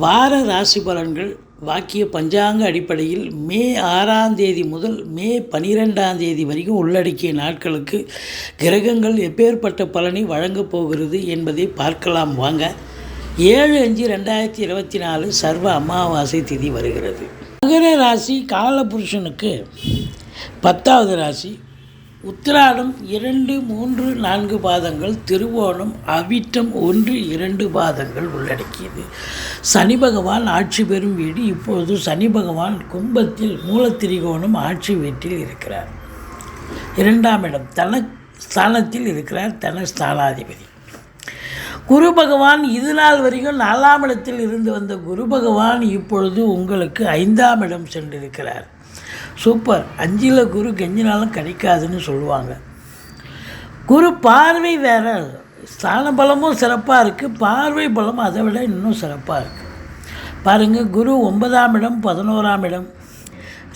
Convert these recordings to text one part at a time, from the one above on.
வார ராசி பலன்கள் வாக்கிய பஞ்சாங்க அடிப்படையில் மே ஆறாம் தேதி முதல் மே பனிரெண்டாம் தேதி வரைக்கும் உள்ளடக்கிய நாட்களுக்கு கிரகங்கள் எப்பேற்பட்ட பலனை வழங்கப் போகிறது என்பதை பார்க்கலாம் வாங்க. ஏழு அஞ்சு ரெண்டாயிரத்தி இருபத்தி நாலு சர்வ அமாவாசை திதி வருகிறது. மகர ராசி காலபுருஷனுக்கு பத்தாவது ராசி உத்திராடம் இரண்டு மூன்று நான்கு பாதங்கள் திருவோணம் அவிட்டம் ஒன்று இரண்டு பாதங்கள் உள்ளடக்கியது. சனி பகவான் ஆட்சி பெறும் வீடு இப்போது சனி பகவான் கும்பத்தில் மூலத்திரிகோணம் ஆட்சி வீட்டில் இருக்கிறார். இரண்டாம் இடம் தன ஸ்தானத்தில் இருக்கிறார் தன ஸ்தானாதிபதி. குரு பகவான் இது நாள் வரைக்கும் நாலாம் இடத்தில் இருந்து வந்த குரு பகவான் இப்பொழுது உங்களுக்கு ஐந்தாம் இடம் சென்றிருக்கிறார். சூப்பர் அஞ்சில் குரு கெஞ்சினாலும் கிடைக்காதுன்னு சொல்லுவாங்க. குரு பார்வை வேற. ஸ்தான பலமும் சிறப்பாக இருக்குது பார்வை பலம் அதை விட இன்னும் சிறப்பாக இருக்குது பாருங்கள் குரு ஒன்பதாம் இடம் பதினோராம் இடம்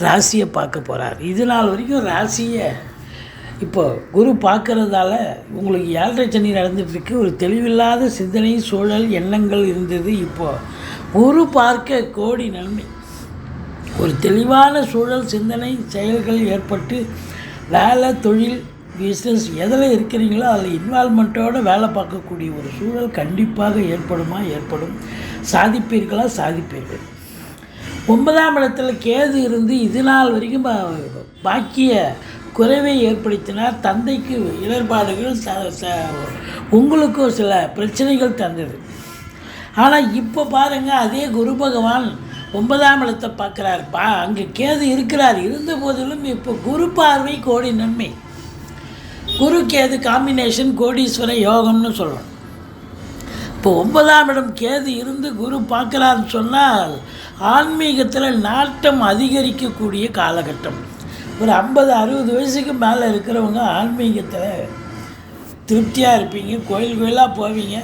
ராசியை பார்க்க போகிறார் இது நாள் வரைக்கும் ராசியை இப்போ குரு பார்க்குறதால உங்களுக்கு ஏழரை சனி நடந்துகிட்ருக்கு ஒரு தெளிவில்லாத சிந்தனை சூழல் எண்ணங்கள் இருந்தது இப்போது குரு பார்க்க கோடி நன்மை. ஒரு தெளிவான சூழல் சிந்தனை செயல்கள் ஏற்பட்டு வேலை தொழில் பிஸ்னஸ் எதில் இருக்கிறீங்களோ அதில் இன்வால்மெண்ட்டோடு வேலை பார்க்கக்கூடிய ஒரு சூழல் கண்டிப்பாக ஏற்படுமா? ஏற்படும். சாதிப்பீர்களா? சாதிப்பீர்கள். ஒன்பதாம் இடத்துல கேது இருந்து இது நாள் வரைக்கும் பாக்கிய குறைவை ஏற்படுத்தினார். தந்தைக்கு இடர்பாடுகள் ச- ச- உங்களுக்கும் சில பிரச்சனைகள் தந்தது. ஆனால் இப்போ பாருங்கள் அதே குரு பகவான் ஒன்பதாம் இடத்தை பார்க்குறாருப்பா. அங்கே கேது இருக்கிறார். இருந்த போதிலும் இப்போ குரு பார்வை கோடி நன்மை. குரு கேது காம்பினேஷன் கோடீஸ்வர யோகம்னு சொல்லணும். இப்போ ஒன்பதாம் இடம் கேது இருந்து குரு பார்க்குறான்னு சொன்னால் ஆன்மீகத்தில் நாட்டம் அதிகரிக்கக்கூடிய காலகட்டம். ஒரு ஐம்பது அறுபது வயசுக்கு மேலே இருக்கிறவங்க ஆன்மீகத்தில் திருப்தியாக இருப்பீங்க கோயில் கோயிலாக போவீங்க.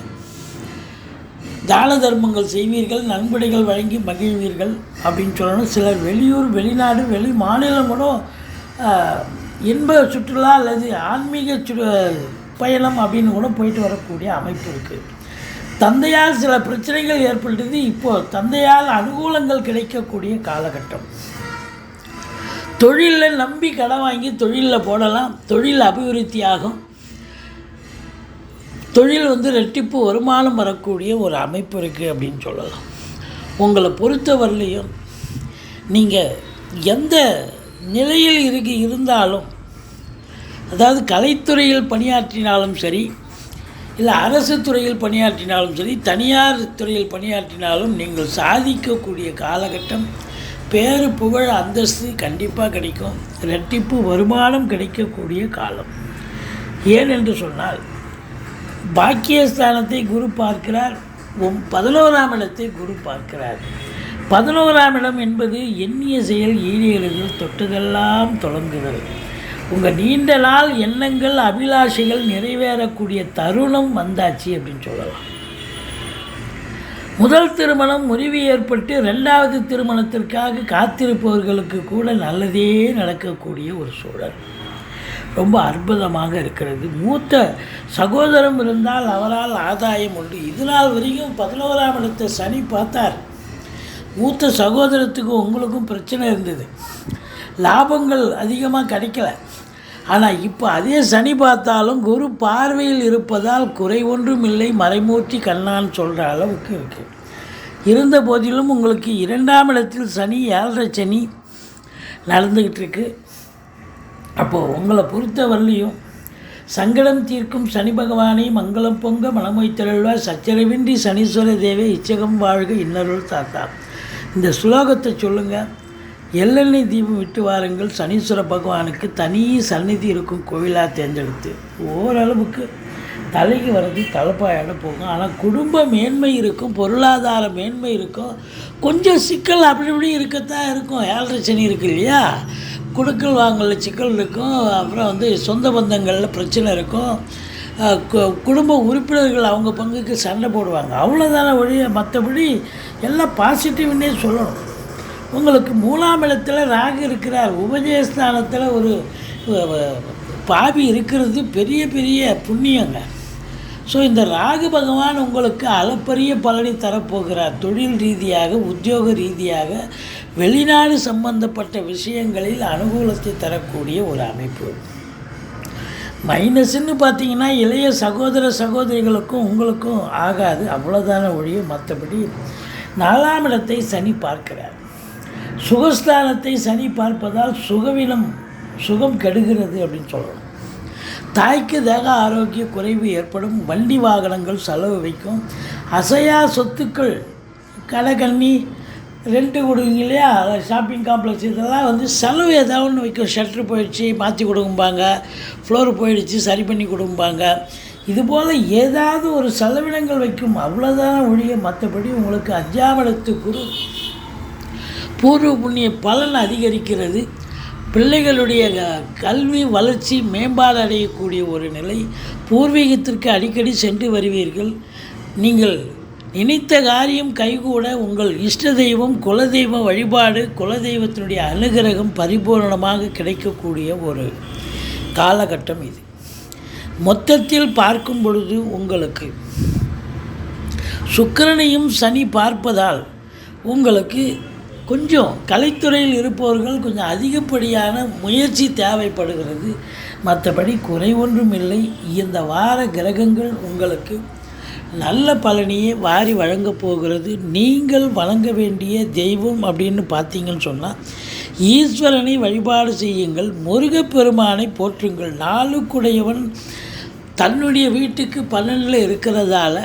தான தர்மங்கள் செய்வீர்கள் நன்கொடைகள் வழங்கி மகிழ்வீர்கள் அப்படின்னு சொல்லணும். சிலர் வெளியூர் வெளிநாடு வெளி மாநிலம் கூட இன்ப சுற்றுலா அல்லது ஆன்மீக சு பயணம் அப்படின்னு கூட போயிட்டு வரக்கூடிய அமைப்பு இருக்குது தந்தையால் சில பிரச்சனைகள் ஏற்பட்டது இப்போது தந்தையால் அனுகூலங்கள் கிடைக்கக்கூடிய காலகட்டம். தொழிலில் நம்பி கடன் வாங்கி தொழிலில் போடலாம். தொழில் அபிவிருத்தி ஆகும் தொழில் வந்து ரெட்டிப்பு வருமானம் வரக்கூடிய ஒரு அமைப்பு இருக்குது அப்படின்னு சொல்லலாம். உங்களை பொறுத்தவரையிலையும் நீங்கள் எந்த நிலையில் இருக்கு இருந்தாலும் அதாவது கலைத்துறையில் பணியாற்றினாலும் சரி இல்லை அரசு துறையில் பணியாற்றினாலும் சரி தனியார் துறையில் பணியாற்றினாலும் நீங்கள் சாதிக்கக்கூடிய காலகட்டம் பேரு புகழ் அந்தஸ்து கண்டிப்பாக கிடைக்கும். ரெட்டிப்பு வருமானம் கிடைக்கக்கூடிய காலம். ஏனென்று சொன்னால் பாக்கியஸ்தானத்தை குரு பார்க்கிறார். உம் பதினோராம் இடத்தை குரு பார்க்கிறார். பதினோராம் இடம் என்பது எண்ணிய செயல் ஈடேறுதல் தொட்டதெல்லாம் தொடங்குதல். உங்கள் நீண்ட நாள் எண்ணங்கள் அபிலாஷைகள் நிறைவேறக்கூடிய தருணம் வந்தாச்சு அப்படின்னு சொல்லலாம். முதல் திருமணம் முறிவு ஏற்பட்டு ரெண்டாவது திருமணத்திற்காக காத்திருப்பவர்களுக்கு கூட நல்லதே நடக்கக்கூடிய ஒரு சூழல். ரொம்ப அற்புதமாக இருக்கிறது. மூத்த சகோதரம் இருந்தால் அவரால் ஆதாயம் உண்டு. இது நாள் வரைக்கும் பதினோராம் இடத்தை சனி பார்த்தார். மூத்த சகோதரத்துக்கு உங்களுக்கும் பிரச்சனை இருந்தது. லாபங்கள் அதிகமாக கிடைக்கல. ஆனால் இப்போ அதே சனி பார்த்தாலும் குரு பார்வையில் இருப்பதால் குறை ஒன்றும் இல்லை. மறைமூர்த்தி கண்ணான்னு சொல்கிற அளவுக்கு இருக்குது இருந்த போதிலும் உங்களுக்கு இரண்டாம் இடத்தில் சனி ஏழரை சனி நடந்துக்கிட்டு இருக்குது அப்போது உங்களை பொறுத்த வரலையும் சங்கடம் தீர்க்கும் சனி பகவானை மங்களம் பொங்க மனமொய்த்தருள்வார் சச்சரவின்றி சனீஸ்வர தேவை இச்சகம் வாழ்க இன்னருள் தாத்தா. இந்த சுலோகத்தை சொல்லுங்கள் எள்ளெண்ணெய் தீபம் விட்டு வாருங்கள். சனீஸ்வர பகவானுக்கு தனி சந்நிதி இருக்கும் கோவிலாக தேர்ந்தெடுத்து. ஓரளவுக்கு தலைக்கு வர்றது தலைப்பாயோட போகும். ஆனால் குடும்ப மேன்மை இருக்கும் பொருளாதார மேன்மை இருக்கும். கொஞ்சம் சிக்கல் அப்படி இப்படி இருக்கத்தான் இருக்கும். ஏழரை சனி இருக்கு இல்லையா? குடுக்கல் வாங்கல சிக்கல் இருக்கும் அப்புறம் வந்து சொந்த பந்தங்களில் பிரச்சனை இருக்கும். கு- குடும்ப உறுப்பினர்கள் அவங்க பங்குக்கு சண்டை போடுவாங்க. அவ்வளோதான வழிய மற்றபடி எல்லாம் பாசிட்டிவ்னே சொல்லணும். உங்களுக்கு மூணாம் இடத்துல ராகு இருக்கிறார். உபஜயஸ்தானத்தில் ஒரு பாவி இருக்கிறது பெரிய பெரிய புண்ணியங்க. ஸோ இந்த ராகு பகவான் உங்களுக்கு அளப்பரிய பலனை தரப்போகிறார். தொழில் ரீதியாக உத்தியோக ரீதியாக. வெளிநாடு சம்பந்தப்பட்ட விஷயங்களில் அனுகூலத்தை தரக்கூடிய ஒரு அமைப்பு. மைனஸ்ன்னு பார்த்தீங்கன்னா இளைய சகோதர சகோதரிகளுக்கும் உங்களுக்கும் ஆகாது. அவ்வளோதான ஒழிய மற்றபடி நாலாம் இடத்தை சனி பார்க்கிறார். சுகஸ்தானத்தை சனி பார்ப்பதால் சுகவினம் சுகம் கெடுகிறது அப்படின்னு சொல்லணும் தாய்க்கு தேக ஆரோக்கிய குறைவு ஏற்படும். வண்டி வாகனங்கள் செலவு வைக்கும். அசையா சொத்துக்கள் கடைக்கண்ணி ரெண்ட்டு கொடுங்க இல்லையா? ஷாப்பிங் காம்ப்ளெக்ஸ் இதெல்லாம் வந்து செலவு ஏதாவது ஒன்று வைக்கும் ஷட்ரு போயிடுச்சு மாற்றி கொடுக்கும்பாங்க ஃப்ளோர் போயிடுச்சு சரி பண்ணி கொடுக்கும்பாங்க இதுபோல் ஏதாவது ஒரு செலவினங்கள் வைக்கும். அவ்வளோதான் ஒழிய மற்றபடி உங்களுக்கு அஞ்சாம் குரு பூர்வ புண்ணிய பலன் அதிகரிக்கிறது. பிள்ளைகளுடைய க- கல்வி வளர்ச்சி மேம்பாடு அடையக்கூடிய ஒரு நிலை. பூர்வீகத்திற்கு அடிக்கடி சென்று வருவீர்கள். நீங்கள் நினைத்த காரியம் கைகூட உங்கள் இஷ்ட தெய்வம் குலதெய்வ வழிபாடு குலதெய்வத்தினுடைய அனுகிரகம் பரிபூரணமாக கிடைக்கக்கூடிய ஒரு காலகட்டம் இது. மொத்தத்தில் பார்க்கும் பொழுது உங்களுக்கு சுக்கிரனையும் சனி பார்ப்பதால் உங்களுக்கு கொஞ்சம் கலைத்துறையில் இருப்பவர்கள் கொஞ்சம் அதிகப்படியான முயற்சி தேவைப்படுகிறது. மற்றபடி குறை ஒன்றும் இல்லை. இந்த வார கிரகங்கள் உங்களுக்கு நல்ல பலனையே வாரி வழங்கப் போகிறது. நீங்கள் வழங்க வேண்டிய தெய்வம் அப்படின்னு பார்த்தீங்கன்னு சொன்னால் ஈஸ்வரனை வழிபாடு செய்யுங்கள் முருகப்பெருமானை போற்றுங்கள். நாளுக்குடையவன் தன்னுடைய வீட்டுக்கு பலனில் இருக்கிறதால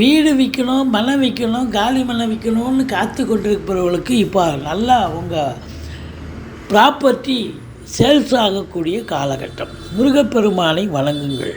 வீடு விற்கணும் மனை விற்கணும் காலி மனை விற்கணும்னு காத்து கொண்டிருப்பவர்களுக்கு இப்போ நல்லா உங்கள் ப்ராப்பர்ட்டி சேல்ஸ் ஆகக்கூடிய காலகட்டம். முருகப்பெருமானை வணங்குங்கள்.